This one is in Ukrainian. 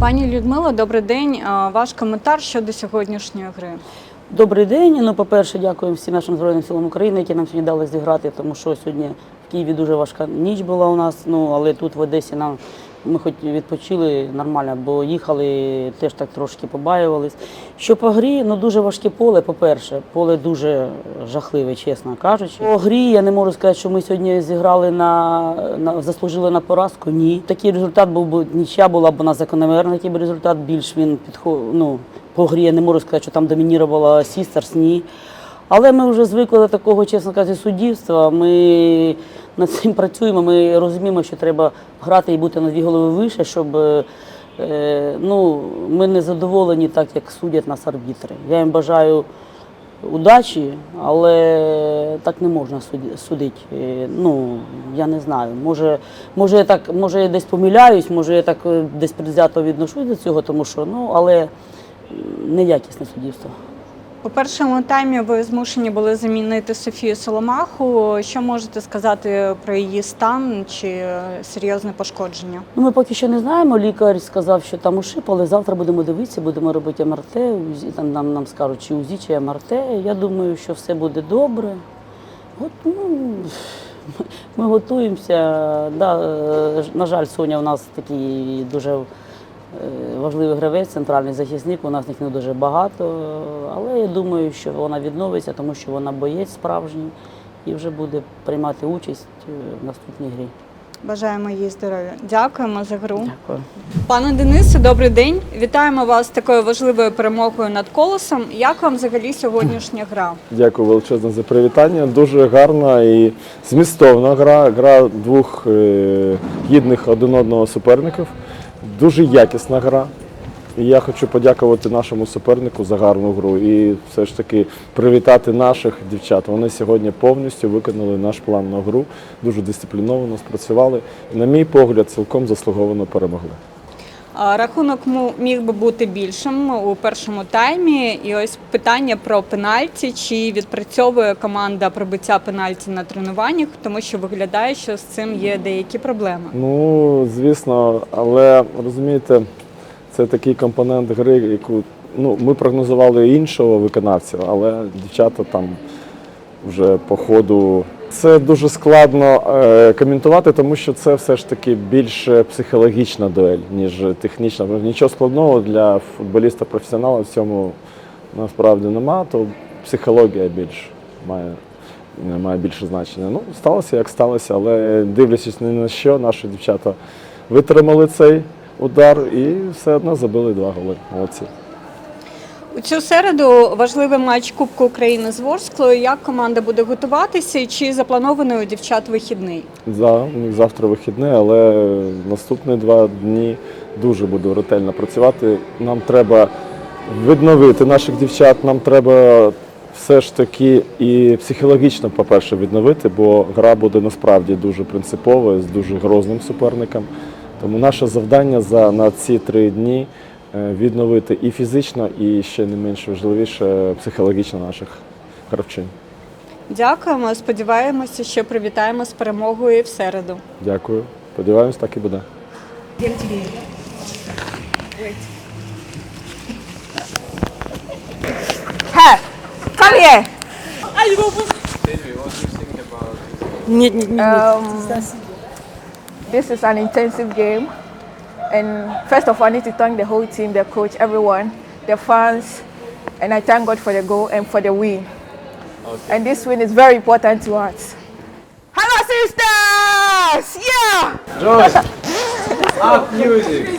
Пані Людмила, добрий день. Ваш коментар щодо сьогоднішньої гри. Добрий день. Ну, по-перше, дякуємо всім нашим Збройним силам України, які нам сьогодні дали зіграти, тому що сьогодні в Києві дуже важка ніч була у нас. Ну, але тут в Одесі нам ми хоч відпочили нормально, бо їхали, теж так трошки побаювались. Що по грі, ну дуже важке поле, по-перше, поле дуже жахливе, чесно кажучи. По грі я не можу сказати, що ми сьогодні зіграли на, на заслужили на поразку. Ні. Такий результат був би нічия була б у нас закономірна, такий би результат. Більш він підхо... ну, по грі я не можу сказати, що там домінірувала Сістерс, ні. Але ми вже звикли до такого, чесно кажучи, суддівства. Ми над цим працюємо. Ми розуміємо, що треба грати і бути на дві голови вище, щоб е, ну, ми не задоволені так, як судять нас арбітри. Я їм бажаю удачі, але так не можна судити. Е, Ну, я не знаю. Може, може, я так, може, я десь помиляюсь, може, я так е, десь предвзято відношусь до цього, тому що, ну, але неякісне суддівство. У першому таймі ви змушені були замінити Софію Соломаху. Що можете сказати про її стан чи серйозне пошкодження? Ну, ми поки що не знаємо. Лікар сказав, що там ушиб, але завтра будемо дивитися, будемо робити МРТ, там нам, нам скажуть, чи УЗІ, чи МРТ. Я думаю, що все буде добре. От, ну, ми готуємося. Да, е, на жаль, Соня у нас такий дуже важливий гравець, центральний захисник. У нас їх не дуже багато. Але я думаю, що вона відновиться, тому що вона боєць справжній і вже буде приймати участь е, в наступній грі. Бажаємо їй здоров'я. Дякуємо за гру. Дякую. Пане Денисе, добрий день. Вітаємо вас з такою важливою перемогою над колосом. Як вам взагалі сьогоднішня гра? Дякую величезно за привітання. Дуже гарна і змістовна гра. Гра двох е, гідних один одного суперників. Дуже якісна гра. І я хочу подякувати нашому супернику за гарну гру і все ж таки привітати наших дівчат. Вони сьогодні повністю виконали наш план на гру, дуже дисципліновано спрацювали. На мій погляд, цілком заслуговано перемогли. Рахунок міг би бути більшим у першому таймі. І ось питання про пенальті. Чи відпрацьовує команда пробиття пенальті на тренуваннях, тому що виглядає, що з цим є деякі проблеми. Ну, звісно, але розумієте, це такий компонент гри, яку ну, ми прогнозували іншого виконавця, але дівчата там вже по ходу. Це дуже складно е, коментувати, тому що це все ж таки більш психологічна дуель, ніж технічна. Нічого складного для футболіста професіонала в цьому насправді нема, то психологія більш має, має більше значення. Ну, сталося як сталося, але дивлячись ні на що, наші дівчата витримали цей удар і все одно забили два голи. Молодці. У цю середу важливий матч Кубку України з Ворсклою. Як команда буде готуватися, і чи запланований у дівчат вихідний? За завтра вихідне, але наступні два дні дуже буду ретельно працювати. Нам треба відновити наших дівчат. Нам треба все ж таки і психологічно, по-перше, відновити, бо гра буде насправді дуже принциповою, з дуже грозним суперником. Тому наше завдання за на ці три дні відновити і фізично, і ще не менш важливіше психологічно наших гравчин. Дякуємо. Сподіваємося, що привітаємо з перемогою і в середу. Дякую. Сподіваємось, так і буде. Hey, come here. Um, this is an intensive game, and first of all, I need to thank the whole team, the coach, everyone, the fans, and I thank God for the goal and for the win. And this win is very important to us. Hello, sisters! Yeah! Up music!